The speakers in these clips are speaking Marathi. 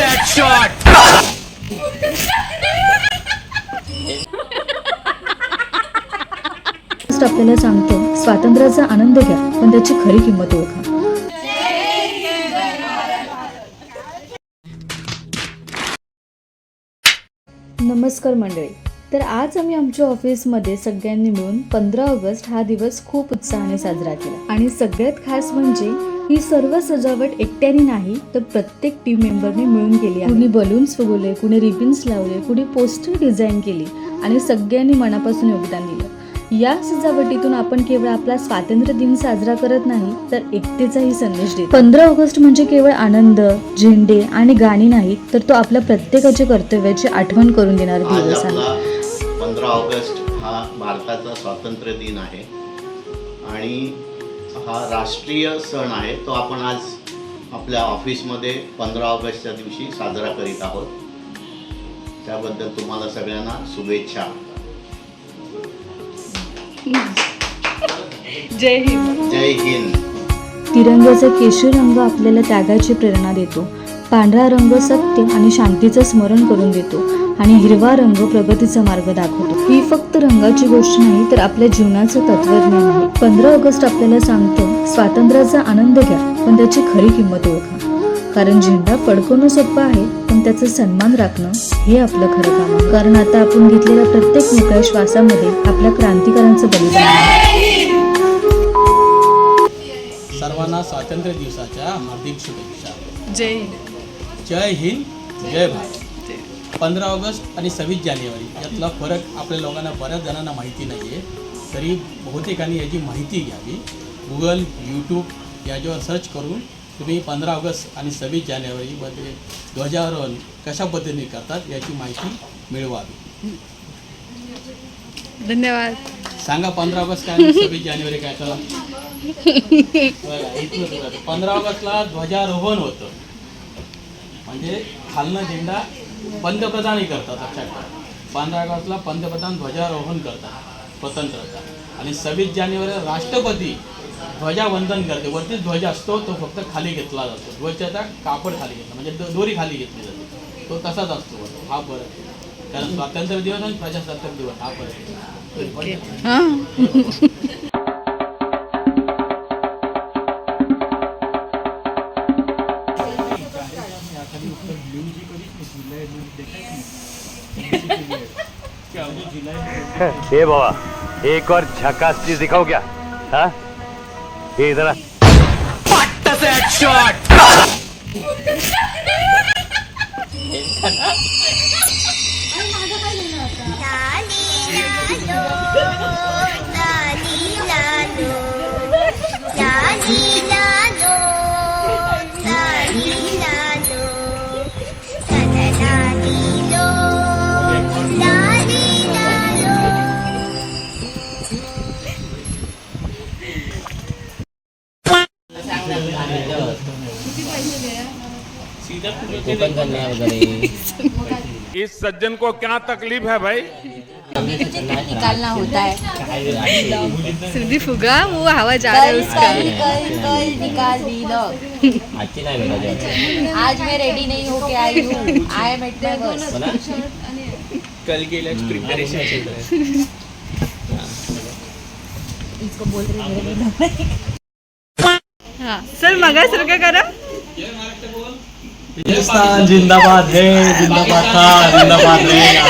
First आपल्याला सांगतो स्वातंत्र्याचा आनंद घ्या पण त्याची खरी किंमत ओळखा. नमस्कार मंडळी. तर आज आम्ही आमच्या ऑफिसमध्ये सगळ्यांनी मिळून पंधरा ऑगस्ट हा दिवस खूप उत्साहाने साजरा केला. आणि सगळ्यात खास म्हणजे ही सर्व सजावट एकट्याने नाही तर प्रत्येक टीम मेंबरने मिळून केली कुणी बलून्स फुगवले कुणी रिबिन्स लावले कुणी पोस्टर डिझाईन केली आणि सगळ्यांनी मनापासून योगदान दिलं. या सजावटीतून आपण केवळ आपला स्वातंत्र्य दिन साजरा करत नाही तर एकतेचाही संदेश देतो. पंधरा ऑगस्ट म्हणजे केवळ आनंद झेंडे आणि गाणी नाही तर तो आपल्या प्रत्येकाच्या कर्तव्याची आठवण करून देणारा दिवस आहे. पंधरा ऑगस्ट हा भारताचा स्वातंत्र्य दिन आहे. आणि हा राष्ट्रीय सण आहे तो आपण आज आपल्या ऑफिसमध्ये पंधरा ऑगस्टच्या दिवशी साजरा करीत आहोत. त्याबद्दल तुम्हाला सगळ्यांना शुभेच्छा. जय हिंद. जय हिंद. तिरंग्याचा केशरी रंग आपल्याला त्यागाची प्रेरणा देतो. पांढरा रंग सत्य आणि शांतीचं स्मरण करून देतो. आणि हिरवा रंग प्रगतीचा मार्ग दाखवतो. ही फक्त रंगाची गोष्ट नाही तर आपल्या जीवनाचं तत्वज्ञान आहे. पंधरा ऑगस्ट आपल्याला सांगतो स्वातंत्र्याचा आनंद घ्या पण त्याची खरी किंमत ओळखा. कारण झेंडा फडकवणं सोपं आहे पण त्याचा सन्मान राखणं हे आपलं खरं काम आहे. कारण आता आपण घेतलेल्या प्रत्येक मोकळ्या श्वासामध्ये आपल्या क्रांतिकारांचं बलिदान आहे. सर्वांना स्वातंत्र्य दिवसाच्या हार्दिक शुभेच्छा. जय हिंद. जय हिंद जय भारत. पंधरा ऑगस्ट आणि सव्वीस जानेवारी. यातला फरक आपल्या लोकांना बऱ्याच जणांना माहिती नाही आहे तरी बहुतेकांनी याची माहिती घ्यावी. गुगल यूट्यूब याच्यावर सर्च करून तुम्ही पंधरा ऑगस्ट आणि सव्वीस जानेवारीमध्ये ध्वजारोहण कशा पद्धतीने करतात याची माहिती मिळवावी. धन्यवाद. सांगा पंधरा ऑगस्ट काय सव्वीस जानेवारी काय सुरुवात. पंधरा ऑगस्टला ध्वजारोहण होतं. म्हणजे खालनं झेंडा पंतप्रधानही करतात लक्षात ठेवा पंधरा ऑगस्टला पंतप्रधान ध्वजारोहण करतात स्वतंत्रता आणि सव्वीस जानेवारी राष्ट्रपती ध्वजावंदन करते. वरती ध्वज असतो तो फक्त खाली घेतला जातो. ध्वजाचा कापड खाली घेतला म्हणजे दोरी खाली घेतली जाते. तो तसाच असतो. हा आहे. कारण स्वातंत्र्य दिवस आणि प्रजासत्ताक दिवस हा फरक आहे. हां? ये बाबा एक और झकास चीज दिखाओ क्या? हाँ? ये इधर इस सज्जन को क्या तकलीफ़ है भाई? निकालना होता है। सुधी फुगा वो हवा जा रहा है उसका। कल कल कल निकाल दी लोग। आज मैं रेडी नहीं होके आई हूँ। आई एम एट माय कल के लिए प्रिपरेशन चल रहा है। इसको बोल रही मेरे लिए हाँ सर मगासारखं करा हिंदुस्तान जिंदाबाद है जिंदाबाद था जिंदाबाद रहेगा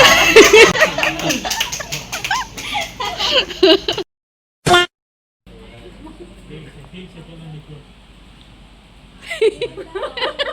Ha ha ha.